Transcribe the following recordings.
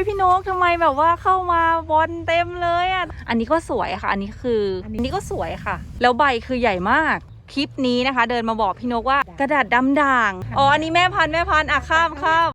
ยพี่นกทำไมแบบว่าเข้ามาบอลเต็มเลยอะ อันนี้ก็สวยค่ะ อันนี้คือ อันนี้ก็สวยค่ะ แล้วใบคือใหญ่มาก คลิปนี้นะคะ เดินมาบอกพี่นกว่ากระดาษดำด่าง อ๋อ อันนี้แม่พันธุ์แม่พันธุ์อะข้ามข้าม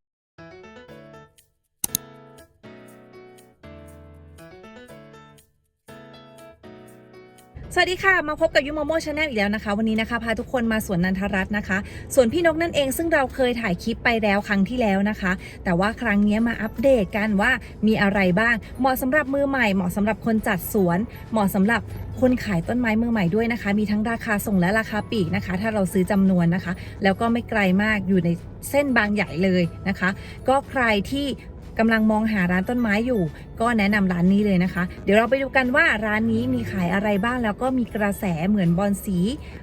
สวัสดีค่ะ มาพบกับยูโมโมชาแนลอีกแล้วนะคะ วันนี้นะคะพาทุกคนมาสวนนันทรัตน์นะคะส่วนพี่นกนั่นเองซึ่งเราเคยถ่ายคลิปไปแล้วครั้งที่แล้วนะคะ แต่ว่าครั้งนี้มาอัปเดตกันว่ามีอะไรบ้าง เหมาะสำหรับมือใหม่ เหมาะสำหรับคนจัดสวน เหมาะสำหรับคนขายต้นไม้มือใหม่ด้วยนะคะ มีทั้งราคาส่งและราคาปีกนะคะ ถ้าเราซื้อจำนวนนะคะ แล้วก็ไม่ไกลมากอยู่ในเส้นบางใหญ่เลยนะคะ ก็ใครที่ กำลังมองหาร้านต้นไม้อยู่ ก็แนะนำร้านนี้เลยนะคะ เดี๋ยวเราไปดูกันว่าร้านนี้มีขายอะไรบ้างแล้วก็มีกระแสเหมือนบอลสี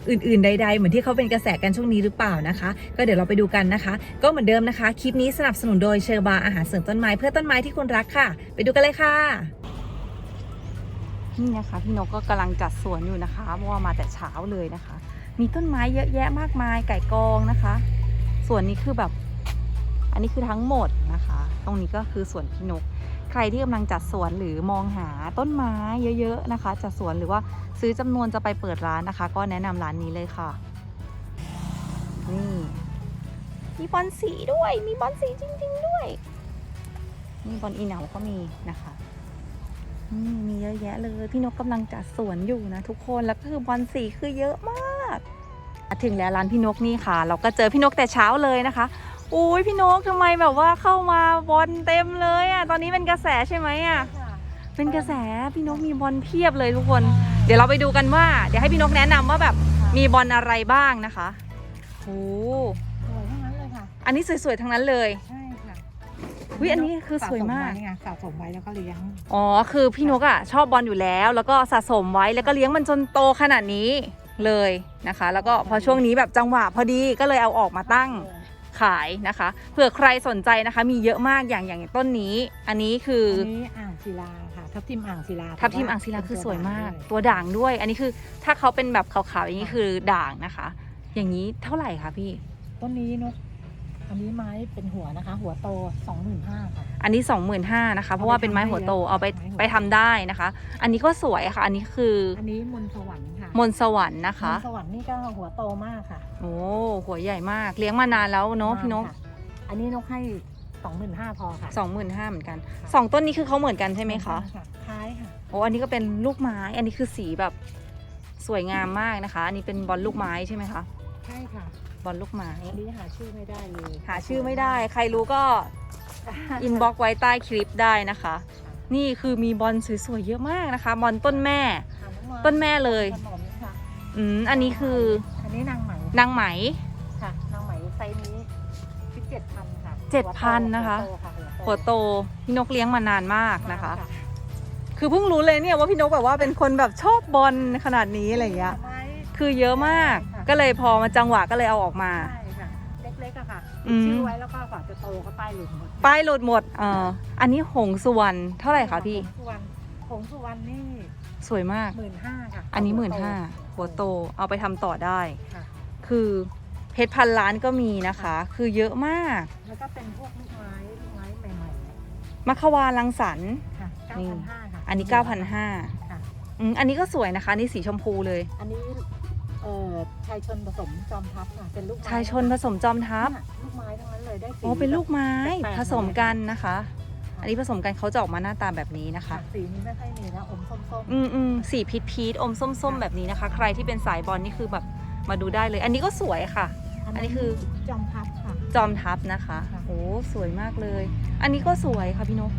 อื่น ๆ ใด ๆ เหมือนที่เขาเป็นกระแสกันช่วงนี้หรือเปล่านะคะ ก็เดี๋ยวเราไปดูกันนะคะ ก็เหมือนเดิมนะคะคลิปนี้สนับสนุนโดยเชอร์บาร์อาหารเสริมต้นไม้เพื่อต้นไม้ที่คุณรักค่ะ ไปดูกันเลยค่ะนี่นะคะพี่นกก็กำลังจัดสวนอยู่นะคะเพราะว่ามาแต่เช้าเลยนะคะ มีต้นไม้เยอะแยะมากมายไก่กองนะคะสวนนี้คือแบบ อันนี้คือทั้งหมดนะคะ ตรงนี้ก็คือสวนพี่นก ใครที่กำลังจัดสวนหรือมองหาต้นไม้เยอะๆนะคะ จัดสวนหรือว่าซื้อจำนวนจะไปเปิดร้านนะคะ ก็แนะนำร้านนี้เลยค่ะ นี่มีบอลสีด้วย มีบอลสีจริง ๆ ด้วย นี่บอลอีเหนาก็มีนะคะนี่มีเยอะแยะเลย พี่นกกำลังจัดสวนอยู่นะทุกคนแล้วก็คือบอลสีคือเยอะมาก ถึงแล้วร้านพี่นกนี่ค่ะ เราก็เจอพี่นกแต่เช้าเลยนะคะ อุ้ยพี่นกทำไมแบบว่าเข้ามาบอลเต็มเลยอะ ตอนนี้เป็นกระแสใช่ไหมอะ เป็นกระแสพี่นกมีบอลเพียบเลยทุกคน เดี๋ยวเราไปดูกันว่า เดี๋ยวให้พี่นกแนะนำว่าแบบมีบอลอะไรบ้างนะคะโอ้สวยทั้งนั้นเลยค่ะ อันนี้สวยๆทั้งนั้นเลย ใช่ค่ะอุ๊ยอันนี้คือสวยมาก สะสไนี่ไงสะสมไว้แล้วก็เลี้ยง อ๋อ คือพี่นกอะชอบบอลอยู่แล้ว แล้วก็สะสมไว้แล้วก็เลี้ยงมันจนโตขนาดนี้เลยนะคะ แล้วก็พอช่วงนี้แบบจังหวะพอดีก็เลยเอาออกมาตั้ง ขายนะคะเผื่อใครสนใจนะคะ มีเยอะมากอย่างอย่างต้นนี้ อันนี้คืออันนี้อ่างศิลาค่ะทับทิมอ่างศิลาทับทิมอ่างศิลาคือสวยมากตัวตัวด่างด้วย อันนี้คือถ้าเขาเป็นแบบขาวๆอย่างนี้คือด่างนะคะ อย่างนี้เท่าไหร่คะพี่ ต้นนี้นกอันนี้ไม้เป็นหัวนะคะ หัวโตสองหมื่นห้าค่ะอันนี้25,000นะคะ เพราะว่าเป็นไม้หัวโตเอาไปไม้หัวโตไปทำได้นะคะ อันนี้ก็สวยค่ะ อันนี้คืออันนี้มนต์สวรรค์ค่ะ มนต์สวรรค์นะคะมนต์สวรรค์นี่ก็หัวโตมากค่ะโอ้หัวใหญ่มาก เลี้ยงมานานแล้วเนาะพี่นกค่อันนี้นกให้สองหมื่นห้าพอค่ะสองหมื่นห้าเหมือนกันสองต้นนี้คือเขาเหมือนกันใช่ไหมคะคล้ายค่ะโอ้อันนี้ก็เป็นลูกไม้ อันนี้คือสีแบบสวยงามมากนะคะ อันนี้เป็นบอลลูกไม้ใช่ไหมคะใช่ค่ะบอลลูกไม้อันนี้หาชื่อไม่ได้เลยหาชื่อไม่ได้ ใครรู้ก็อินบ็อกไว้ใต้คลิปได้นะคะ นี่คือมีบอลสวยๆเยอะมากนะคะ บอลต้นแม่หาน้องมาต้นแม่เลยขนมค่ะ อืมอันนี้คืออันนี้นางไหมนางไหม ค่ะนางไหมไซส์นี้คิดเจ็ดพันค่ะ7,000นะคะ หัหัววโตโตพี่นกเลี้ยงมานานมากนะคะค่ะคือเพิ่งรู้เลยเนี่ยว่าพี่นกแบบว่าเป็นคนแบบชอบบอลขนาดนี้อะไรอย่างเงี้ยไม้คือเยอะมากใช่ค่ะก็เลยพอมาจังหวะก็เลยเอาออกมา ใช่ค่ะเล็กๆอะค่ะอืมชื่อไว้แล้วก็กว่าจะโตก็ป้ายหลุดหมดป้ายหลุดหมดเอ่ออันนี้หงสุวรรณเท่าไหร่คะพี่ผงสุวรรณผงสุวรรณนี่สวยมาก หมื่นห้าค่ะอันนี้หหัมื่วนโตห้า หัวโตเอาไปทำต่อได้ ค่ะคือเพชรพันล้านก็มีนะคะ คือเยอะมาก แล้วก็เป็นพวกลูกไม้ลูกไม้ใหม่มัคควาลังสรรค์ ๆค่ะนี่ 9,500ค่ะอันนี้ 9,500ค่ะ อืมอันนี้ก็สวยนะคะ นี่สีชมพูเลย อันนี้เอ่อชายชนผสมจอมทัพค่ะเป็นลูกไม้ชายชนผสมจอมทัพ เนี่ยลูกไม้ทั้งนั้นเลยได้สีอ๋อ เป็นลูกไม้แปลกๆผสมกันนะคะ อันนี้ผสมกันเขาจะออกมาหน้าตาแบบนี้นะคะค่ะสีนี้ไม่ค่อยมีนะอมส้มอืมอืมสีพีชพีชอมส้มๆแบบนี้นะคะ ใครที่เป็นสายบอลนี่คือแบบมาดูได้เลย อันนี้ก็สวยค่ะ ๆอันนี้คือ จอมทัพค่ะ จอมทัพนะคะค่ะ โอ้สวยมากเลย อันนี้ก็สวยค่ะพี่นก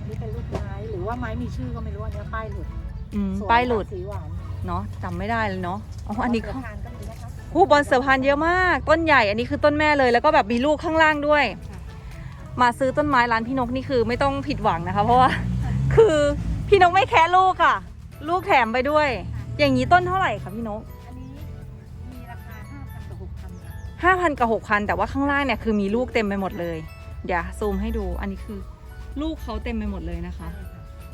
อันนี้เป็นลูกไม้หรือว่าไม้มีชื่อก็ไม่รู้อันนี้ป้ายหลุดอืมสวยป้ายหลุดสีหวานเนาะจำไม่ได้เลยเนาะอ๋ออันนี้เสืก็ทานก็มีนะคะหูบอลเสือพานเยอะมาก ต้นใหญ่อันนี้คือต้นแม่เลยแล้วก็แบบมีลูกข้างล่างด้วย ค่ะ มาซื้อต้นไม้ร้านพี่นกนี่คือไม่ต้องผิดหวังนะคะ เพราะว่า คือพี่นกไม่แค่ลูกอะลูกแถมไปด้วย อย่างนี้ต้นเท่าไหร่คะพี่นกอันนี้มีราคา5,000กับ6,000ค่ะห้าพันกับหกพันแต่ว่าข้างล่างเนี่ยคือมีลูกเต็มไปหมดเลย เดี๋ยวซูมให้ดูอันนี้คือลูกเขาเต็มไปหมดเลยนะคะ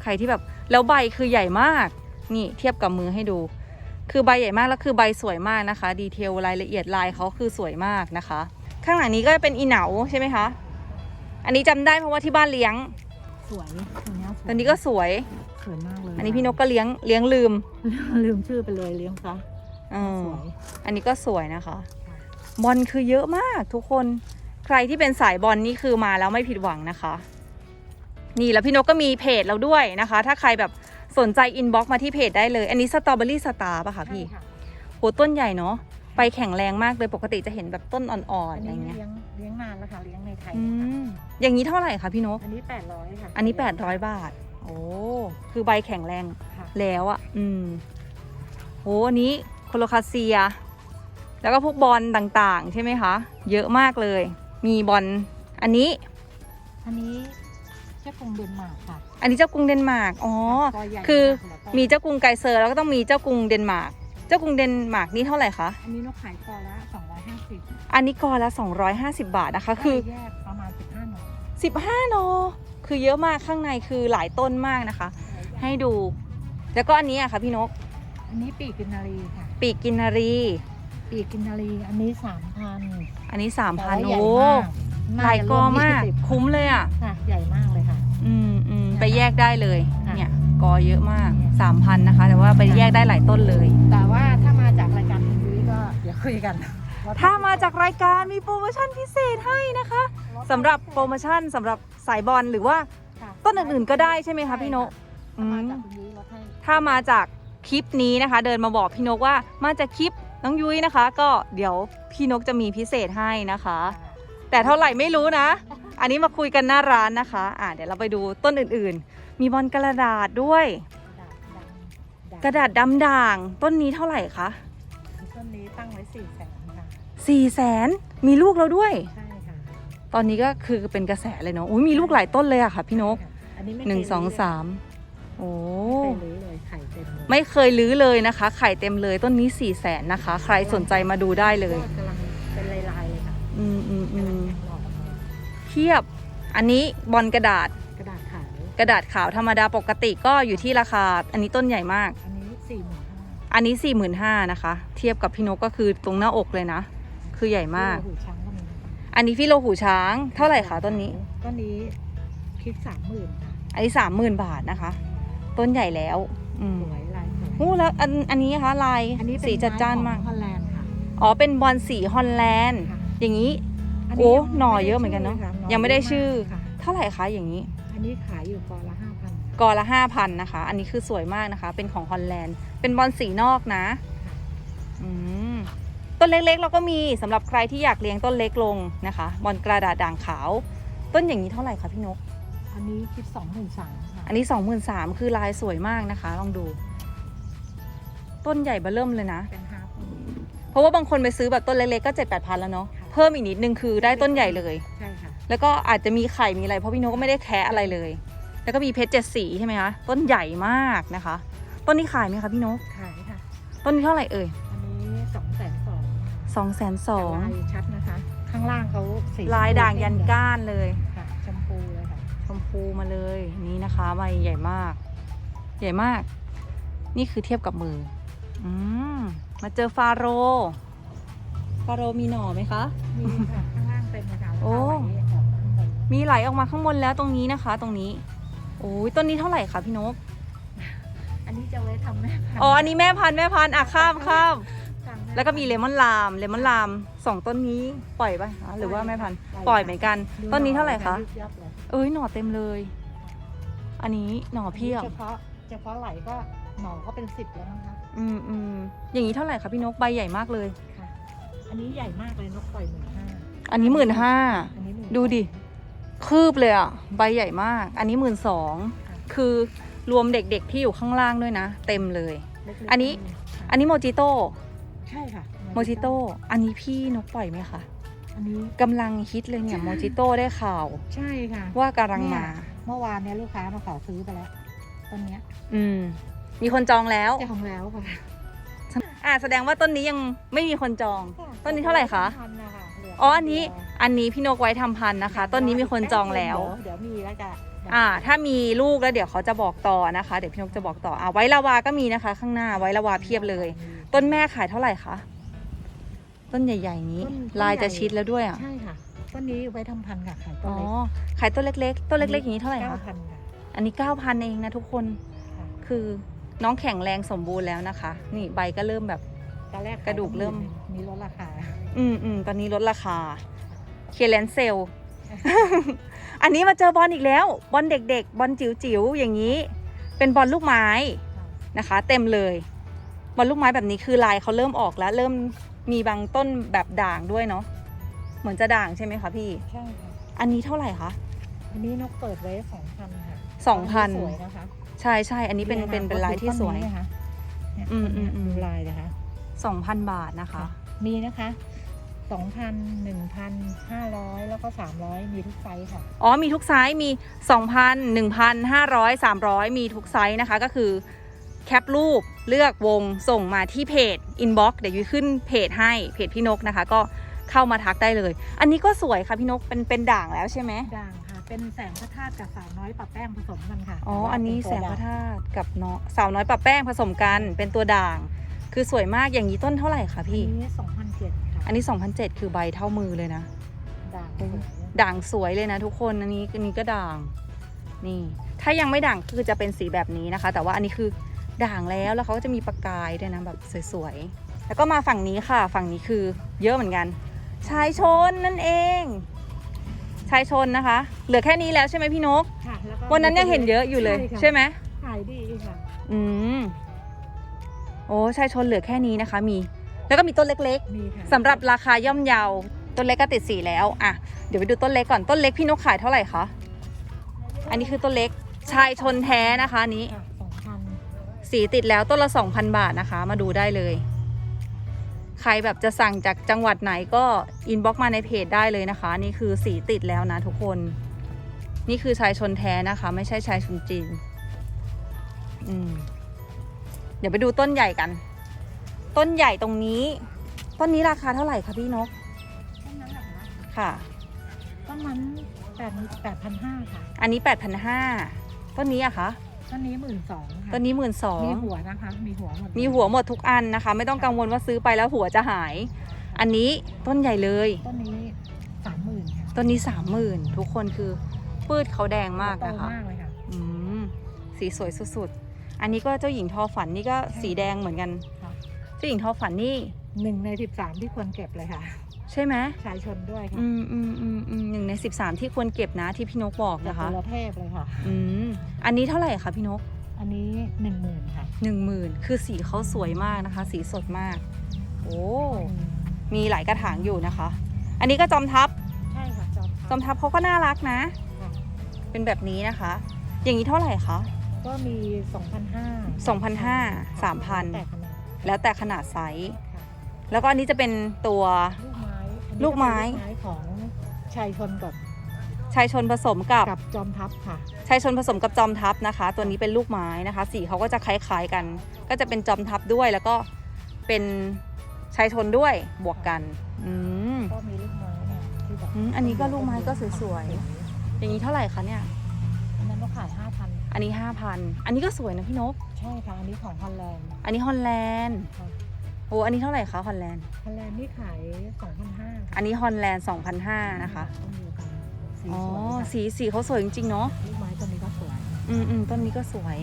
ใครที่แบบแล้วใบคือใหญ่มาก นี่เทียบกับมือให้ดู คือใบใหญ่มากแล้วคือใบสวยมากนะคะ ดีเทลรายละเอียดลายเขาคือสวยมากนะคะ ข้างหลังนี้ก็จะเป็นอีเหนาใช่ไหมคะ อันนี้จำได้เพราะว่าที่บ้านเลี้ยง สวยตัวเนี้ยสวยตัวนี้ก็สวย สวยมากเลยอันนี้พี่นกก็เลี้ยงเลี้ยงลืมลืมชื่อไปเลยเลี้ยงซะเออสวยอันนี้ก็สวยนะคะค่ะบอลคือเยอะมากทุกคน ใครที่เป็นสายบอลนี่คือมาแล้วไม่ผิดหวังนะคะ นี่แล้วพี่นกก็มีเพจเราด้วยนะคะ ถ้าใครแบบสนใจอินบ็อกมาที่เพจได้เลย อันนี้สตรอเบอรี่สตาร์ป่ะคะพี่ ใช่ค่ะโหต้นใหญ่เนาะ ไปแข็งแรงมากเลยปกติจะเห็นแบบต้นอ่อนๆอันอะไรนี้เงี้ยเลี้ยงเลี้ยงนานแล้วค่ะเลี้ยงในไทยอืนะคะมอย่างนี้เท่าไหร่คะพี่นก อันนี้แปดร้อยค่ะอันนี้ 800 บาท โอ้ คือใบแข็งแรงค่ะแล้วอะ่ะ อืมโหอันนี้โคโลคาเซีย แล้วก็พวกบอลต่างๆ ใช่ไหมคะ เยอะมากเลย มีบอล อันนี้ อันนี้เจ้ากรุงเดนมาร์กค่ะอันนี้เจ้ากรุงเดนมาร์ก อ๋อกใหญ่คือ มากแล้วก็มีเจ้ากรุงไกเซอร์แล้วก็ต้องมีเจ้ากรุงเดนมาร์ก เจ้ากรุงเดนมาร์กนี่เท่าไหร่คะ อันนี้นกขายกอละสองร้อยห้าสิบอันนี้กอละ 250 บาทนะคะ คือแยกประมาณสิบห้าหน่อ15โนคือเยอะมากข้างในคือหลายต้นมากนะคะ ให้ดู แล้วก็อันนี้อะค่ะพี่นก อันนี้ปีกกินนารีค่ะ ปีกกินนารี ปีกกินนารี อันนี้สามพันอันนี้3,000ใหโอ้ญ่มากหลายกอมากน่จะรวคุ้มเลยอะ20ค่ะใหญ่มากเลยค่ะ อืมอืมไปแยกได้เลยค่ะเนี่ย กอเยอะมาก 3,000 นะคะ แต่ว่าไปแยกได้หลายต้นเลย แต่ว่าถ้ามาจากรายการคุณยุ้ยก็เดี๋ยวคุยกันว่ถ้ามาจากรายการมีโปรโมชั่นพิเศษให้นะคะสำหรับโปรโมชั่นสำหรับสายบอลหรือว่าค่ะต้นอื่นๆก็ได้ใช่ไหมคะพี่นกถ้ามาจากคุณยุ้ยลดให้ถ้ามาจากคลิปนี้นะคะ เดินมาบอกพี่นกว่ามาจากคลิปน้องยุ้ยนะคะ ก็เดี๋ยวพี่นกจะมีพิเศษให้นะคะ แต่เท่าไหร่ไม่รู้นะ อันนี้มาคุยกันหน้าร้านนะคะ อ่าเดี๋ยวเราไปดูต้นอื่นๆ มีบอลกระดาษด้วย กระดาษดำด่าง ต้นนี้เท่าไหร่คะต้นนี้ตั้งไว้สี่แสนค่ะสี่แสนมีลูกแล้วด้วย ใช่ค่ะ ตอนนี้ก็คือเป็นกระแสเลยเนาะอุ้ยมีลูกหลายต้นเลยอะค่ะ พี่นกอันนี้ไม่หนึ่งสองเคยสามโอ้ลื้อเลยไข่เต็มเลยไม่เคยลื้อเลยนะคะ ไข่เต็มเลยต้นนี้สี่แสนนะคะ ใครสนใจมาดูได้เลย ก เทียบ อันนี้บอลกระดาษกระดาษขาวกระดาษขาวธรรมดาปกติก็อยู่ที่ราคา อันนี้ต้นใหญ่มาก อันนี้สี่หมื่นห้าอันนี้4 5 0 0 0นะคะ เทียบกับพี่นกก็คือตรงหน้าอกเลยนะ คือใหญ่มาก หูช้างก็มีนะคะอันนี้ฟิโลหูช้างเท่าไหร่คะต้นนี้ ต้นนี้คิดสามหมื่นค่ะอันนี้สามหมื่นบาทนะคะ ต้นใหญ่แล้วอืมสวยลายสวยโอ้แล้วอันอันนี้นะคะลายอันนี้เป็นสีจัดจ้านมากไของฮอลแลนด์ค่ะ อ๋อเป็นบอลสีฮอลแลนด์ ค่ะ อย่างนี้ นโอ้นี้ยังหน่อไม่ได้เยอะเหมือนกันเนอะชื่ค่ยังไม่ได้ชื่อ ค่ะ เท่าไหร่คะอย่างนี้ อันนี้ขายอยู่กอละห้าพันกอละห้าพันนะคะ อันนี้คือสวยมากนะคะ เป็นของฮอลแลนด์ เป็นบอลสีนอกนะอืมต้นเล็กๆเราก็มีสำหรับใครที่อยากเลี้ยงต้นเล็กลงนะคะ บอลกระดาษด่างขาว ต้นอย่างนี้เท่าไหร่คะพี่นก อันนี้คิดสองหมื่นสามค่ะอันนี้สองหมื่นสามคือลายสวยมากนะคะ ลองดู ต้นใหญ่เบ้อเริ่มเลยนะเป็นห้าพันเพราะว่าบางคนไปซื้อแบบต้นเล็กๆก็เจ็ดแปดพันแล้วเนาะค่ะ เพิ่มอีกนิดนึงคือได้ต้นใหญ่เลย ใช่ค่ะ แล้วก็อาจจะมีไข่มีอะไรเพราะพี่นกก็ไม่ได้แคะอะไรเลย แล้วก็มีเพชรเจ็ดสีใช่ไหมคะต้นใหญ่มากนะคะ ต้นนี้ขายไหมคะพี่นกขายค่ะ ต้นนี้เท่าไหร่เอ่ยอันนี้สองแสนสองสองแสนสองลายชัดนะคะ ข้างล่างเขาสีลายด่างยันก้านเลยค่ะชมพูเลยค่ะชมพูมาเลยนี่นะคะใบใหญ่มาก ใหญ่มาก นี่คือเทียบกับมือ อืมมาเจอฟาโรห์ ฟาโรห์มีหน่อไหมคะ มีค่ะข้างล่างเป็นนะคะโอ้แล้วก็ไหลออกมาข้างบนมีไหลออกมาข้างบนแล้วตรงนี้นะคะ ตรงนี้โอ้ยต้นนี้เท่าไหร่คะพี่นกอันนี้จะไว้ทำแม่พันธุ์อ๋ออันนี้แม่พันธุ์แม่พันธุ์อะข้ามข้ามทำม่แล้วก็มีเลมอนลามเลมอนลามสองต้นนี้ปล่อยปะคะหรือว่าแม่พันธุ์ปล่อยเหมือนกันดูต้นนี้เท่าไหร่คะยุบยับเลยเอ้ยหน่อเต็มเลย อันนี้หน่อเพียบเฉพาะเฉพาะไหลก็หน่อก็เป็นสิบแล้วนะคะอืมอืมอย่างนี้เท่าไหร่คะพี่นกใบใหญ่มากเลยค่ะ อันนี้ใหญ่มากเลยนกปล่อยหมื่นห้าอันนี้หมื่นห้าอันนี้12,000ดูดิ คืบเลยอะ ใบใหญ่มาก อันนี้หมื่นสองค่ะคือรวมเด็กๆที่อยู่ข้างล่างด้วยนะ เต็มเลย เล็กๆอันนี้ค่ะอันนี้โมจิโต้ใช่ค่ะโมจิโต้อันนี้พี่นกปล่อยไหมคะอันนี้ กำลังฮิตเลยเนี่ยโมจิโต้ได้ข่าว ใช่ค่ะว่ากำลังมา เมื่อวานเนี้ยลูกค้ามาขอซื้อไปแล้วต้นเนี้ย อืม มีคนจองแล้วเจ้าของแล้วค่ะ อ่าแสดงว่าต้นนี้ยังไม่มีคนจอง ต้นนี้เท่าไหร่คะ พันนะคะเหลือ๋ออันนี้อันนี้พี่นกไว้ทำพันธุ์นะคะ ต้นนี้มีคนจองแล้ว เดี๋ยวมีแล้วจะอ่า ถ้ามีลูกแล้วเดี๋ยวเขาจะบอกต่อนะคะ เดี๋ยวพี่นกจะบอกต่ออ่าไว้ลาวาก็มีนะคะ ข้างหน้าไว้ลาวาเพียบเลย ต้นแม่ขายเท่าไหร่คะต้นใหญ่ ๆ นี้ ลายจะชิดแล้วด้วยอะใช่ค่ะต้นนี้ไว้ทำพันธุ์ค่ะขายต้อ๋นอเล็กขายต้นเล็ก ๆ ต้นเล็กๆอย่างนี้เท่าไหร่เก้าคะพันค่ะอันนี้ 9,000 เองนะทุกคน ค่ะคือ น้องแข็งแรงสมบูรณ์แล้วนะคะ นี่ใบก็เริ่มแบบ ตอนแรกกระดูกเริ่ม มีลดราคา อืมอืมตอนนี้ลดราคา เคเลนเซล อันนี้มาเจอบอลอีกแล้ว บอลเด็กๆ บอลจิ๋วๆ อย่างนี้ เป็นบอลลูกไม้นะคะ เต็มเลย บอลลูกไม้แบบนี้คือลายเขาเริ่มออกแล้ว เริ่มมีบางต้นแบบด่างด้วยเนาะ เหมือนจะด่างใช่ไหมคะพี่ ใช่ค่ะอันนี้เท่าไหร่คะ อันนี้นกเปิดไว้สองพันค่ะสองพัน สวยนะคะ ใช่ใช่อันนี้เป็นเป็นเป็นลายที่สวยดูต้นนี้นะคะเนี่ยอืมอืมอืม ดูลายนะคะ2,000บาทนะคะ มีนะคะสองพันหนึ่งพันห้าร้อยแล้วก็สามร้อยมีทุกไซส์ค่ะ อ๋อมีทุกไซส์มี 2,000 1,500 300 มีทุกไซส์นะคะ ก็คือแคปรูปเลือกวงส่งมาที่เพจ inbox เดี๋ยวยุ้ยขึ้นเพจให้เพจพี่นกนะคะ ก็เข้ามาทักได้เลย อันนี้ก็สวยค่ะพี่นกเป็นเป็นด่างแล้วใช่ไหมด่างค่ะ เป็นแสงพระธาตุกับสาวน้อยปะแป้งผสมกันค่ะอ๋อต่ว่าอันนี้เป็แสตัวงพระด่ธาตุกับเนาะสาวน้อยปะแป้งผสมกันเป็นตัวด่าง คือสวยมากอย่างนี้ต้นเท่าไหร่คะพี่ อันนี้สองพันเจ็ดค่ะอันนี้2,007คือใบเท่ามือเลยนะ ด่างโอ้สวยด่างสวยเลยนะทุกคนอันนี้อันนี้ก็ด่าง นี่ ถ้ายังไม่ด่างคือจะเป็นสีแบบนี้นะคะ แต่ว่าอันนี้คือด่างแล้วแล้วเขาก็จะมีประกายด้วยนะแบบสวยๆแล้วก็มาฝั่งนี้ค่ะ ฝั่งนี้คือเยอะเหมือนกัน ชายชนนั่นเอง ชายชนนะคะ เหลือแค่นี้แล้วใช่ไหมพี่นก ค่ะแล้วก็วันนั้นยังเห็นเยอะอยู่เลยค่ะใช่ไหมขายดีค่ะอืมโอ้ชายชนเหลือแค่นี้นะคะ มี แล้วก็มีต้นเล็กๆมีค่ะสำหรับราคาย่อมเยาต้นเล็กก็ติดสีแล้วอะเดี๋ยวไปดูต้นเล็กก่อนต้นเล็กพี่นกขายเท่าไหร่คะอันนี้คือต้นเล็กชายชนแท้นะคะอันนี้ ค่ะสองพันสีติดแล้วต้นละ 2,000 บาทนะคะ มาดูได้เลย ใครแบบจะสั่งจากจังหวัดไหนก็อินบ็อกมาในเพจได้เลยนะคะ นี่คือสีติดแล้วนะทุกคน นี่คือชายชนแท้นะคะ ไม่ใช่ชายชนจีนอืมเดี๋ยวไปดูต้นใหญ่กัน ต้นใหญ่ตรงนี้ ต้นนี้ราคาเท่าไหร่คะพี่นก ต้นนั้นเหรอคะค่ะ ต้นนั้นแปดแปดพันห้าค่ะ อันนี้8,500ต้นนี้อะคะ ต้นนี้หมื่นสองค่ะต้นนี้1 2 0 0มี0หัวนะคะ มีหัวหมดมีหัวหมดทุกอันนะคะ ไม่ต้องกังวลว่าซื้อไปแล้วหัวจะหาย อันนี้ต้นใหญ่เลย ต้นนี้สามหมื่นค่ะต้นนี้30,000ทุกคนคือปืดเขาแดงมากโตนะคะมากเลยค่ะ อืมสีสวยสุดๆอันนี้ก็เจ้าหญิงทอฝันนี่ก็สีแดงเหมือนกัน ค่ะ เจ้าหญิงทอฝันนี่ หนึ่งในสิบสามที่ควรเก็บเลยค่ะ ใช่ไหมชายชนด้วยค่ะอืมอืมอืมอืมหนึ่งใน13ที่ควรเก็บนะที่พี่นกบอกจากนะคะตัวเทพเลยค่ะ อืมอันนี้เท่าไหร่คะพี่นกอันนี้หนึ่งหมื่นค่ะหนึ่งหมื่นคือสีเขาสวยมากนะคะ สีสดมาก โอ้มีหลายกระถางอยู่นะคะ อันนี้ก็จอมทัพใช่ค่ะจอมจอมทัพเขาก็น่ารักนะ ค่ะเป็นแบบนี้นะคะ อย่างนี้เท่าไหร่คะ ก็มีสองพันห้า2,500 3,000 แต่ขนาดแล้วแต่ขนาดไซส์ ค่ะแล้วก็อันนี้จะเป็นตัวลูกไม้อันนี้ ลูกไม้เป็นลูกไม้ของชายชนกับชายชนผสมกับกับจอมทัพค่ะ ชายชนผสมกับจอมทัพนะคะ ตัวนี้เป็นลูกไม้นะคะ สีเขาก็จะคล้ายๆกัน ก็จะเป็นจอมทัพด้วยแล้วก็เป็นชายชนด้วยบวกกัน อืม ก็มีลูกไม้เนี่ยที่แบบอืมอันนี้ก็ลูกไม้ก็สวยๆ อย่างนี้เท่าไหร่คะเนี่ย อันนั้นก็ขายห้าพันอันนี้ 5,000 อันนี้ก็สวยนะพี่นก ใช่ค่ะอันนี้ของฮอลแลนด์อันนี้ฮอลแลนด์ ค่ะ โอ้อันนี้เท่าไหร่คะฮอลแลนด์ ฮอลแลนด์นี่ขายสองพันห้าอันนี้ฮอลแลนด์2,500นะคะ ต้นเดียวกันสีอ๋อ สวยค่ะสีสีเขาสวยจริงๆเนาะ ลูกไม้ต้นนี้ก็สวย อืมอืมต้นนี้ก็สวย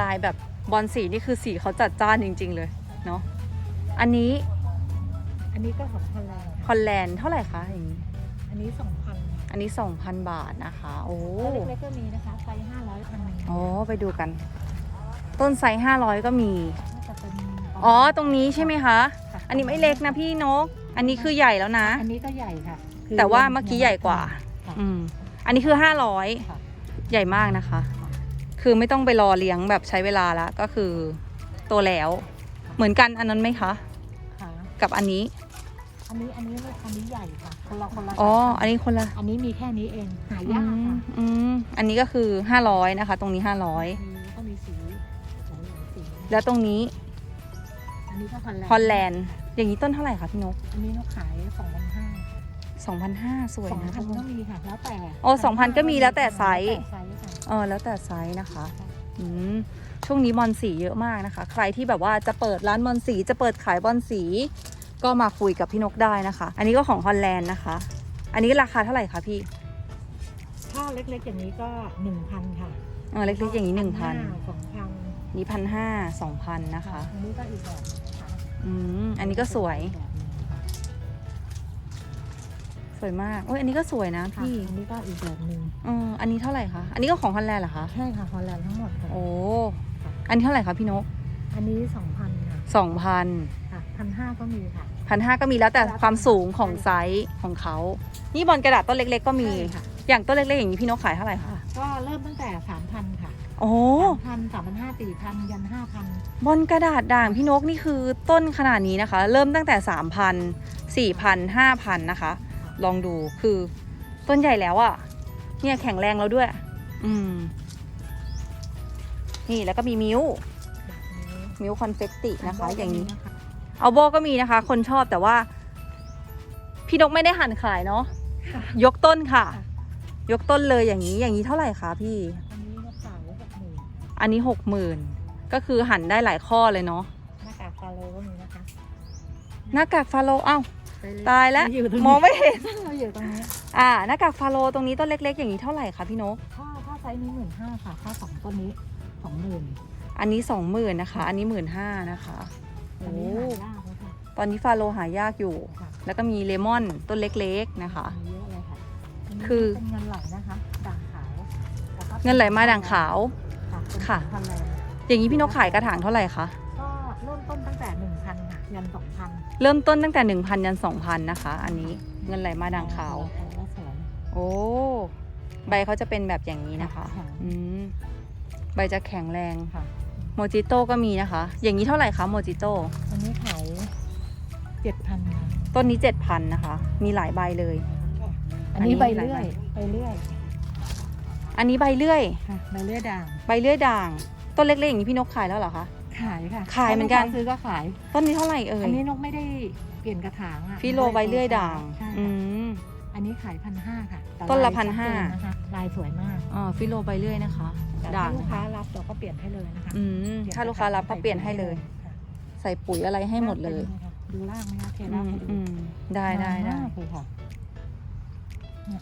ลายแบบบอลสีนี่คือสีเขาจัดจ้านจริง ๆ เลยเนาะ อันนี้อันนี้ก็ของฮอลแลนด์ฮอลแลนด์เท่าไหร่คะอย่างนี้ อันนี้สองพันอันนี้ 2,000 บาทนะคะ โอ้เล็กๆก็มีนะคะไซส์ห้าร้อยพันหนึ่งโอ้ไปดูกัน ต้นไซส์500 ก็มี น่าจะเป็น อ๋อตรงนี้ใช่ไหมคะ ค่ะอันนี้ไม่เล็กนะพี่นก อันนี้คือใหญ่แล้วนะ อันนี้ก็ใหญ่ค่ะคือแต่ว่าเมื่อกี้ใหญ่กว่า ค่ะ อืม อันนี้คือ ค่ะ 500 ใหญ่มากนะคะ คือไม่ต้องไปรอเลี้ยงแบบใช้เวลาแล้วก็คือโตแล้ว เหมือนกันอันนั้นไหมคะ ค่ะ กับอันนี้ อันนี้อันนี้อันนี้ใหญ่ค่ะคนละคนละอ๋อสายพันธุ์อันนี้คนละอันนี้มีแค่นี้เองหาอืยากมค่ะอืมอันนี้ก็คือ 500 นะคะ ตรงนี้มีก็มีสีหลายๆสี500 แล้วตรงนี้อั นนี้ก็ฮอลแลนด์ฮอลแลนด์ อย่างนี้ต้นเท่าไหร่คะพี่นกอันนี้นกขายสองพันห้า2,500สวยสองนะพัทุนกคก็นมีค่ะแล้วแต่โอ้2,000ก็มีแล้วแต่ไซส์ แล้วแต่ไซส์ค่ะเออแล้วแต่ไซส์นะคะอืมช่วงนี้บอลสีเยอะมากนะคะ ใครที่แบบว่าจะเปิดร้านบอลสีจะเปิดขายบอลสี ก็มาคุยกับพี่นกได้นะคะ อันนี้ก็ของฮอลแลนด์นะคะ อันนี้ราคาเท่าไหร่คะพี่ถ้าเล็กๆอย่างนี้ก็หนึ่งพันค่ะเออเล็กๆอย่างนี้หนึ่งพันสองพันนี่พันห้าสองพันนะคะ อันนี้ก็อีกแบบหนึ่งค่ะ อืมอันนี้ก็สวยแบบหนึ่งค่ะสวยมากโอ้ยอันนี้ก็สวยนะค่ะพี่อันนี้ก็อีกแบบหนึ่งเอออันนี้เท่าไหร่คะอันนี้ก็ของฮอลแลนด์เหรอคะใช่ค่ะฮอลแลนด์ทั้งหมดค่ะโอ้อันนี้เท่าไหร่คะพี่นกอันนี้สองพันค่ะสองพันค่ะพันห้าก็มีค่ะพันห้าก็มีแล้วแต่ความสูงของไซส์ของเขา นี่บอลกระดาษต้นเล็ก ๆ ก็มี ใช่ค่ะ อย่างต้นเล็กๆอย่างนี้พี่นกขายเท่าไหร่คะ ก็เริ่มตั้งแต่สามพันค่ะ โอ้สามพันสามพันห้าสี่พันยันห้าพันบอลกระดาษด่างพี่นกนี่คือต้นขนาดนี้นะคะ เริ่มตั้งแต่สามพันสี่พันห้าพันนะคะ ลองดูคือต้นใหญ่แล้วอะ่ะ เนี่ยแข็งแรงแล้วด้วย อืม นี่แล้วก็มีมิ้ว มิวคอนเฟกตินะคะ อย่างนี้ เอาโบก็มีนะคะ คนชอบแต่ว่า พี่นกไม่ได้หั่นขายเนาะค่ะยกต้นค่ะค่ะ ยกต้นเลยอย่างนี้อย่างนี้เท่าไหร่คะพี่ อันนี้หกหมื่นก็คือหั่นได้หลายข้อเลยเนาะหน้ากากฟาโลก็มีนะคะหน้ากากฟาโลอ้าวไปเตายแล้วเรอยู่ตรงมองนี้ไม่เห็น เราอยู่ตรงนี้อ่า หน้ากากฟาโลตรงนี้ต้นเล็ก ๆ อย่างนี้เท่าไหร่คะพี่นกถ้าถ้าไซส์นี้หมื่นห้าค่ะถ้าสองต้นนี้สองหมื่นอันนี้สองหมื่นนะคะ อันนี้หมื่นห้านะคะอัโอ้นนี้หายากเลยค่ะตอนนี้ฟาโลหายากอยู่ ค่ะแล้วก็มีเลมอนต้นเล็กๆนะคะ มีเยอะเลยค่ะนนี้คือ เป็นเงินไหลนะคะด่างขาวแล้วก็เงินไหลมาด่างขาว ค่ะเป็นค่ะพันแรงอย่างนี้พี่นกขายกระถางเท่าไหร่คะ ก็เริ่มต้นตั้งแต่หนึ่งพันค่ะยันสองพันเริ่มต้นตั้งแต่ 1,000ยัน2,000 นะคะ อันนี้เงินไหลมาด่างขาว แล้วสวยโอ้ ใบเขาจะเป็นแบบอย่างนี้นะคะค่ะอืม ใบจะแข็งแรงค่ะ โมจิโต้ก็มีนะคะ อย่างนี้เท่าไหร่คะโมจิโต้ อันนี้ขายเจ็ดพันค่ะ ต้นนี้ 7,000นะคะ มีหลายใบเลย อันอันนี้นี้ใบหลายเลื่อยใบใบเลื่อย อันนี้ใบเลื่อย ค่ะใบเลื่อยด่างใบเลื่อยด่าง ต้นเล็กๆอย่างนี้พี่นกขายแล้วเหรอคะ ขายค่ะขายเหมือนกัน ถ้ลูค้ซื้อก็ขาย ต้นนี้เท่าไหร่เอ่ยอันนี้นกไม่ได้เปลี่ยนกระถางอะฟิโลใบเลื่อยด่าง ใช่อืค่ะม อันนี้ขายพันห้าค่ะแต่ต้นละายพันห้าชัดเจนะคะลายสวยมากอ๋อฟิโลใบเลื่อยนะคะ แต่ด่าถ้างลูกค้ารับเราก็เปลี่ยนให้เลยนะคะอืมถ้าลูกค้ารับก็เปลี่ยนให้เลย ค่ะใส่ปุ๋ยอะไรให้หมดเลย ดูล่างไหมคะเทอืล่างมให้ดู อืมได้ได้ได้ มากเลยค่ะเนี่ย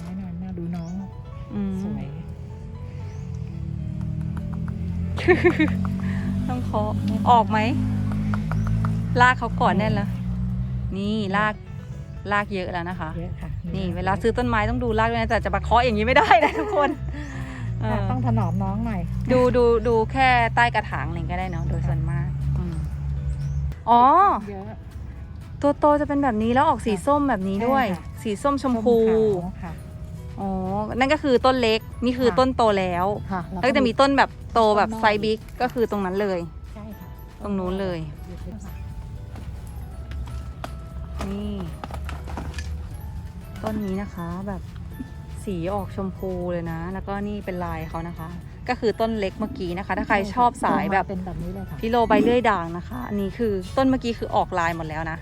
น้อยนานน่าดูน้องอืม สวย ต้องเคาะออกไหม ลากเขาก่อนแน่นแล้ว นี่ลากลากเยอะแล้วนะคะ เยอะค่ะนี่เวลาซื้อต้นไม้ต้องดูลากด้วยนะแต่จะมาเคาะอย่างนี้ไม่ได้นะทุกคนเอค่ะอต้องถนอมน้องหน่อย ดูดูดูแค่ใต้กระถางหนึ่งก็ได้เนาะโดยส่วนมากอืมอ๋อ เยอะ ตัวโตจะเป็นแบบนี้แล้วออกสีส้มแบบนี้ด้วย ใช่ค่ะ สีส้มชมพู ขาวค่ะ อ๋อ นั่นก็คือต้นเล็ก นี่คือค่ะต้นโตแล้ว ค่ะแล้วก็จะมีต้นแบบโตแบบต้นน้อยไซส์บิ๊กก็คือตรงนั้นเลย ใช่ค่ะตรงนู้นเลยอยู่ที่ค่ะนี่ ต้นนี้นะคะแบบสีออกชมพูเลยนะ แล้วก็นี่เป็นลายเขานะคะ ก็คือต้นเล็กเมื่อกี้นะคะ ถ้าใครชอบสายแบบเป็นแบบนี้เลยค่ะพิโลใบเลื่อยด่างนะคะ อันนี้คือต้นเมื่อกี้คือออกลายหมดแล้วนะ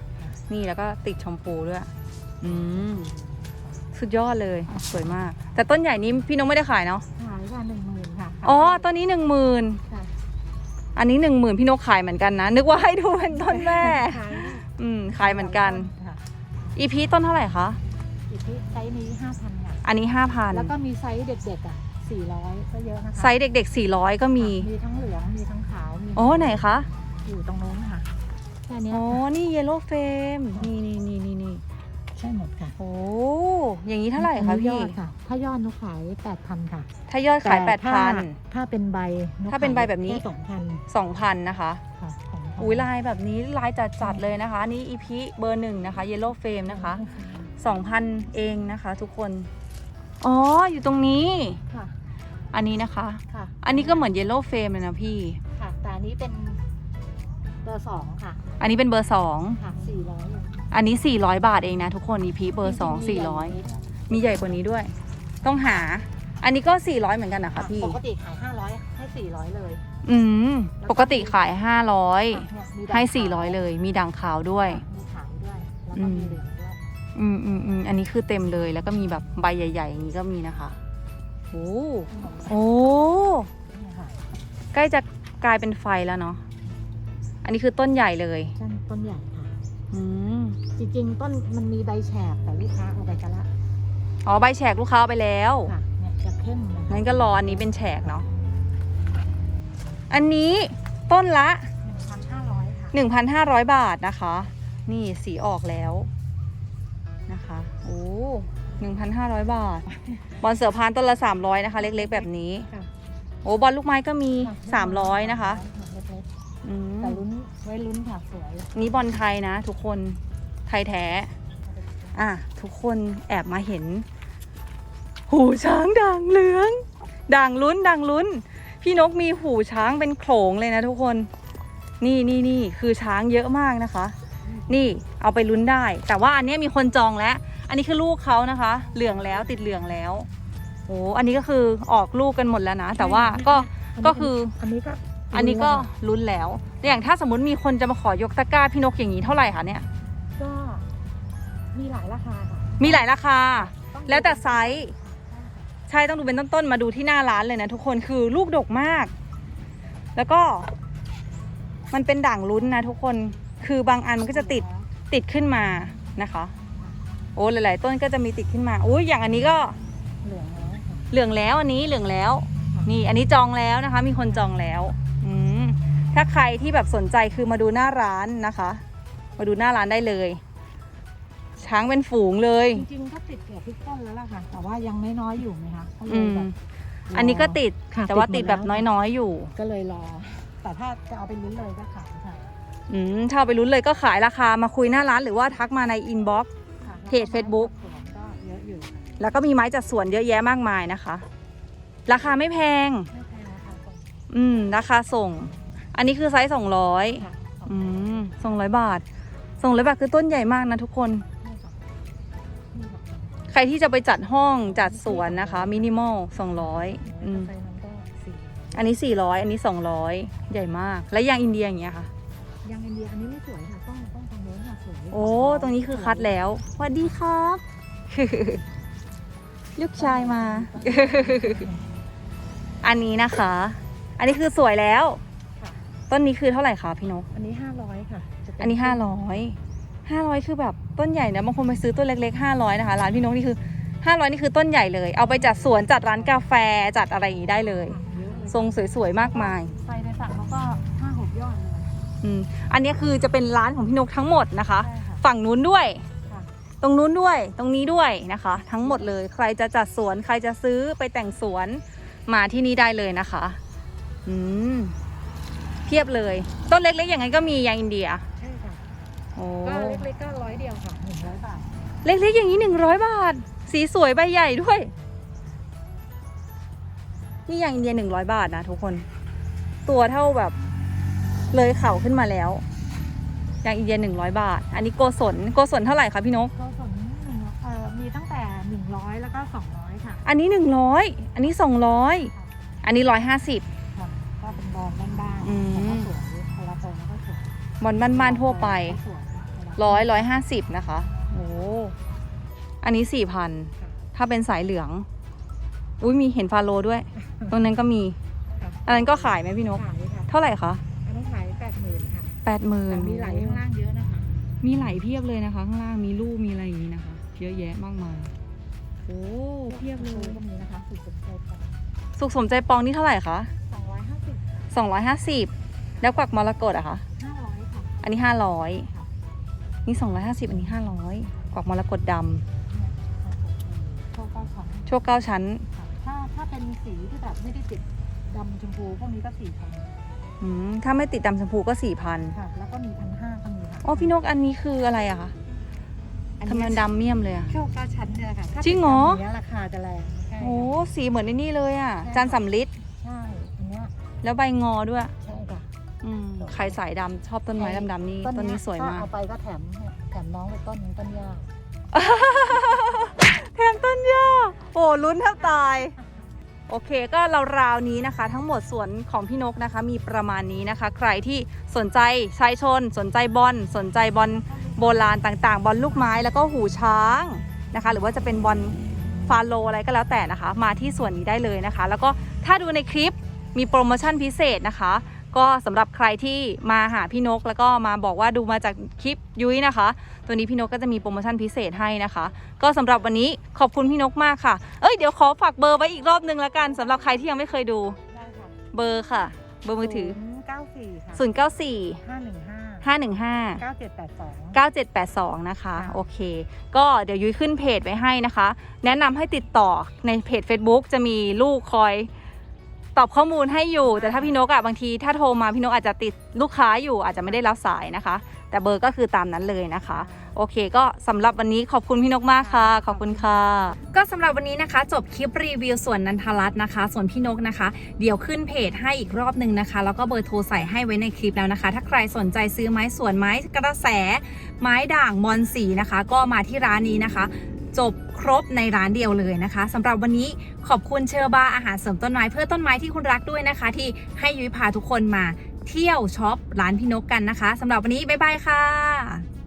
นี่แล้วก็ติดชมพูด้วย อืม สุดยอดเลยสวยมาก แต่ต้นใหญ่นี้พี่น้องไม่ได้ขายเนาะขายค่ะหนึ่งหมื่นค่ะอ๋อต้นนี้หนึ่งหมื่นค่ะอันนี้หนึ่งหมื่นพี่นกขายเหมือนกันนะ นึกว่าให้ดูเป็นต้นแม่ขายอืมขายเหมือนกันค่ะอีพีต้นเท่าไหร่คะอีกที่ไซส์นี้ห้าพันค่ะอันนี้ห้าพันแล้วก็มีไซส์เด็กๆอะสี่ร้อยก็เยอะนะคะไซส์เด็กๆสี่ร้อยก็มีมีทั้งเหลืองมีทั้งขาวมีอ๋อไหนคะอยู่ตรงโน้นค่ะแค่เนี้ยอ๋อนี่เยลโล่เฟมนี่นี่นี่นี่นี่ ใช่หมดค่ะโอ้อย่างนี้เท่าไหร่คะอันนี้พี่ ยอดค่ะ ถ้ายอดนุกขายแปดพันค่ะถ้ายอดขายแปแต่ดถ้าพัน ถ้าเป็นใบกถ้าเป็นใบแบบนี้ สองพันสองพันนะคะ ค่ะสองพันอุ้ยลายแบบนี้ลายจัดๆเลยนะคะ นี่อีพีเบอร์หนึ่งนะคะ เยลโล่เฟมนะคะสองพันเองนะคะ ทุกคน อ๋อ อยู่ตรงนี้ ค่ะอันนี้นะคะ ค่ะอันนี้ก็เหมือนเยลโล่เฟมเลยนะพี่ ค่ะแต่อันนี้เป็นเบอร์สองค่ะ อันนี้เป็นเบอร์สองค่ะสี่ร้อย อันนี้ 400 บาทเองนะทุกคนอีพีเบอร์สองสี่ร้อยมีใหญ่กว่านี้ด้วย ต้องหา อันนี้ก็ 400 เหมือนกันนะคะพี่ ปกติขายห้าร้อยให้สี่ร้อยเลยอืม ปกติขาย 500 เนี่ยมีด่างให้ขาว400 เลย มีด่างขาวด้วย มีขาวด้วย แล้วก็มีเหลืองด้วย อืมอืมอืมอันนี้คือเต็มเลยแล้วก็มีแบบใบใหญ่ ๆ อย่างนี้ก็มีนะคะโอ้โอ้เนี่ยค่ะใกล้จะกลายเป็นไฟแล้วเนาะอันนี้คือต้นใหญ่เลย ต้นต้นใหญ่ค่ะอืม จริงๆ ต้นมันมีใบแฉกแต่ลูกค้าเอาไปกันละอ๋อใบแฉกลูกค้าเอาไปแล้วค่ะเนี่ยจะเข้มเลยงั้นก็รออันนี้เป็นแฉกเนาะอันนี้ต้นละหนึ่งพันห้าร้อยค่ะ1,500 บาทนะคะ นี่สีออกแล้วนะคะโอ้1,500 บาท บอลเสือพานต้นละ 300 นะคะ เล็กๆ แบบนี้ ค่ะโอ้บอลลูกไม้ก็มีค่ะ300 นะคะ เล็กอืๆมแต่ลุ้น ไว้ลุ้นค่ะสวย นี่บอลไทยนะทุกคนไทยแท้ อะ ทุกคนแอบมาเห็น หูช้างด่างเหลืองด่างลุ้นด่างลุ้น พี่นกมีหูช้างเป็นโขลงเลยนะทุกคน นี่นี่นี่คือช้างเยอะมากนะคะ นี่เอาไปลุ้นได้ แต่ว่าอันเนี้ยมีคนจองแล้ว อันนี้คือลูกเขานะคะ เหลืองแล้วติดเหลืองแล้วโอ้อันนี้ก็คือออกลูกกันหมดแล้วนะ แต่ว่าก็ก็คืออันนี้ก็อันนี้ก็ลุ้นแล้ว อย่างถ้าสมมติมีคนจะมาขอยกตะกร้าพี่นกอย่างนี้เท่าไหร่คะเนี่ย ก็มีหลายราคาค่ะ มีหลายราคาต้องแล้วแต่ไซส์ใช่ต้องดูเป็นต้นๆมาดูที่หน้าร้านเลยนะทุกคนคือลูกดกมาก แล้วก็ มันเป็นด่างลุ้นนะทุกคนคือบางอันมันก็จะติดติดขึ้นมานะคะ โอ้หลาย ๆ ต้นก็จะมีติดขึ้นมาอุ้ยอย่างอันนี้ก็เหลืองแล้วค่ะเหลืองแล้วอันนี้เหลืองแล้ว นี่อันนี้จองแล้วนะคะ มีคนจองแล้วอืม ถ้าใครที่แบบสนใจคือมาดูหน้าร้านนะคะ มาดูหน้าร้านได้เลย ช้างเป็นฝูงเลย จริงๆก็ติดเกือบทุกต้นแล้วล่ะค่ะ แต่ว่ายังน้อยๆอยู่ไหมคะก็เลอืยม แบบรอันนี้ก็ติดค่ะแต่ว่าหมติดแบบล้ว น้อยๆอยู่ ก็เลยรอ แต่ถ้าจะเอาไปลุ้นเลยก็ขายค่ะอืมถ้าเอาไปลุ้นเลยก็ขายราคามาคุยหน้าร้านหรือว่าทักมาในอินบ็อกซ์ ค่ะเพจ Facebook สวนก็เยอะอยู่แล้วก็มีไม้จัดสวนเยอะแยะมากมายนะคะ ราคาไม่แพง ไม่แพงราคาตรงอืมราคาส่ง อันนี้คือไซส์สองร้อยค่ะอืมสองร้อยบาทสองร้อยบาทคือต้นใหญ่มากนะทุกคนนี่ค่ะนี่ค่ะใครที่จะไปจัดห้องจัดสวนนะคะ มินิมอลสองร้อยอืม ไซส์นั้นก็สี่อันนี้สี่ร้อยอันนี้สองร้อยใหญ่มาก และยางอินเดียอย่างเงี้ยค่ะ ยังอินเดียอันนี้ไม่สวยค่ะต้องต้องทางโน้นค่ะสวยโอ้ ตรงนี้คือคัดแล้วสวัสดีครับ ลูกชายมา อันนี้นะคะ อันนี้คือสวยแล้วค่ะ ต้นนี้คือเท่าไหร่คะพี่นก อันนี้ห้าร้อยค่ะจะเป็อันนี้ห้าร้อยห้าร้อยคือแบบต้นใหญ่นะบางคนไปซื้อต้นเล็กๆห้าร้อยนะคะร้านพี่นกนี่คือห้าร้อยนี่คือต้นใหญ่เลย เอาไปจัดสวนจัดร้านกาแฟจัดอะไรอย่างนี้ได้เลยค่ะเยอะเลยทรงสวยๆมากมาย ไซในสั่งเขาก็ห้าหกยอดเลยอืมอันนี้คือจะเป็นร้านของพี่นกทั้งหมดนะคะ ใช่ค่ะ ฝั่งนู้นด้วย ค่ะ ตรงนู้นด้วย ตรงนี้ด้วยนะคะ ทั้งหมดเลย ใครจะจัดสวน ใครจะซื้อไปแต่งสวน มาที่นี่ได้เลยนะคะ อืมเพียบเลย ต้นเล็กๆอย่างนั้นก็มียางอินเดียใช่ค่ะโอ้ก็เล็กๆก็ร้อยเดียวค่ะหนึ่งร้อยบาทเล็กๆอย่างนี้หนึ่งร้อยบาท สีสวยใบใหญ่ด้วย นี่ยางอินเดียหนึ่งร้อยบาทนะทุกคน ตัวเท่าแบบเลยเข่าขึ้นมาแล้วยางอินเดียหนึ่งร้อยบาท อันนี้โกศลโกศลเท่าไหร่คะพี่นกก็ส่วนหนึ่งเอ่อมีตั้งแต่หนึ่งร้อยแล้วก็สองร้อยค่ะ อันนี้หนึ่งร้อยอันนี้สองร้อยอันนี้ร้อยห้าสิบค่ะก็เป็นบอลบ้านๆ อืม แต่ก็สวยเวลาโตแล้วก็สวยบอลบ้านๆทั่วไปสวยค่ะเวลาร้อยร้อยห้าสิบนะคะโอ้อันนี้สี่พันค่ะถ้าเป็นสายเหลือง อุ้ยมีเห็นฟาโลด้วย ตรงนั้นก็มี ค่ะอันนั้นก็ขายไหมพี่นก ขายค่ะเท่าไหร่คะอันนั้นขายแปดหมื่นค่ะแปดหมื่นแต่มีไหลข้างล่างเยอะนะคะมีไหลเพียบเลยนะคะ ข้างล่างมีลูกมีอะไรอย่างนี้นะคะ เยอะแยะมากมายโอ้เพียบเลยก็มีนะคะสุดสุดใจปสุขสมใจปองนี่เท่าไหร่คะ สองร้อยห้าสิบแล้วกวักมรกตอะคะห้าร้อยค่ะอันนี้ห้าร้อยนี่งร้อยห้าสิบอันนี้ห้าร้อยกวักมรกตดโชว์กองของำโชคเก้าชั้นถ้าถ้าเป็นสีที่แบบไม่ได้ติดดำชมพูพวกนี้ก็สี่พันถ้าไม่ติดดำชมพูก็ 4,000ค่ะ แล้วก็มีพันห้าก็มีค่ะอ๋อพี่นกอันนี้คืออะไรอะคะทำนี้ไมนดำเมี่ยมเลยอะ โชวเก้าชั้นเนี่ยค่ะจริงเหรอราคาจะแรงโอ้สีเหมือนในนี่เลยอะะจานสำลิด แล้วใบงอด้วย ใช่ค่ะอืมใครสายดำชอบต้นไม้ดำๆนี่ต้นนี้สวยมากถ้เอาไปก็แถมแถมน้องไปต้นนึงต้นหญ้าแถมต้นหญ้าโอ้ลุ้นแทบตาย โอเคก็ราวๆนี้นะคะ ทั้งหมดสวนของพี่นกนะคะ มีประมาณนี้นะคะ ใครที่สนใจชายชน สนใจบอลสนใจบอลโบราณต่างๆ บอลลูกไม้แล้วก็หูช้างนะคะ หรือว่าจะเป็นบอลฟาโลอะไรก็แล้วแต่นะคะ มาที่ส่วนนี้ได้เลยนะคะ แล้วก็ถ้าดูในคลิป มีโปรโมชั่นพิเศษนะคะ ก็สำหรับใครที่มาหาพี่นก แล้วก็มาบอกว่าดูมาจากคลิปยุ้ยนะคะ ตัวนี้พี่นกก็จะมีโปรโมชั่นพิเศษให้นะคะ ก็สำหรับวันนี้ขอบคุณพี่นกมากค่ะ เอ้ยเดี๋ยวขอฝากเบอร์ไว้อีกรอบนึงละกันสำหรับใครที่ยังไม่เคยดูได้ค่ะเบอร์ค่ะ เบอร์มือถือเก้าสี่ค่ะ094ห้าหนึ่งห้า515เก้าเจ็ดแปดสอง9782 นะคะค่ะโอเค ก็เดี๋ยวยุ้ยขึ้นเพจไว้ให้นะคะ แนะนำให้ติดต่อในเพจ Facebook จะมีลูกคอย ตอบข้อมูลให้อยู่ แต่ถ้าพี่นกอะบางทีถ้าโทรมาพี่นกอาจจะติดลูกค้าอยู่อาจจะไม่ได้รับสายนะคะ แต่เบอร์ก็คือตามนั้นเลยนะคะ โอเค ก็สำหรับวันนี้ขอบคุณพี่นกมากค่ะ ขอบคุณค่ะ ก็สำหรับวันนี้นะคะ จบคลิปรีวิวส่วนนันทรัตน์นะคะ ส่วนพี่นกนะคะ เดี๋ยวขึ้นเพจให้อีกรอบหนึ่งนะคะ แล้วก็เบอร์โทรใส่ให้ไว้ในคลิปแล้วนะคะ ถ้าใครสนใจซื้อไม้สวนไม้กระแส ไม้ด่างมอนสีนะคะ ก็มาที่ร้านนี้นะคะ จบครบในร้านเดียวเลยนะคะสำหรับวันนี้ขอบคุณเชอร์บาอาหารเสริมต้นไม้เพื่อต้นไม้ที่คุณรักด้วยนะคะ ที่ให้ยุ้ยพาทุกคนมาเที่ยวช็อปร้านพี่นกกันนะคะสำหรับวันนี้บ๊ายบายค่ะ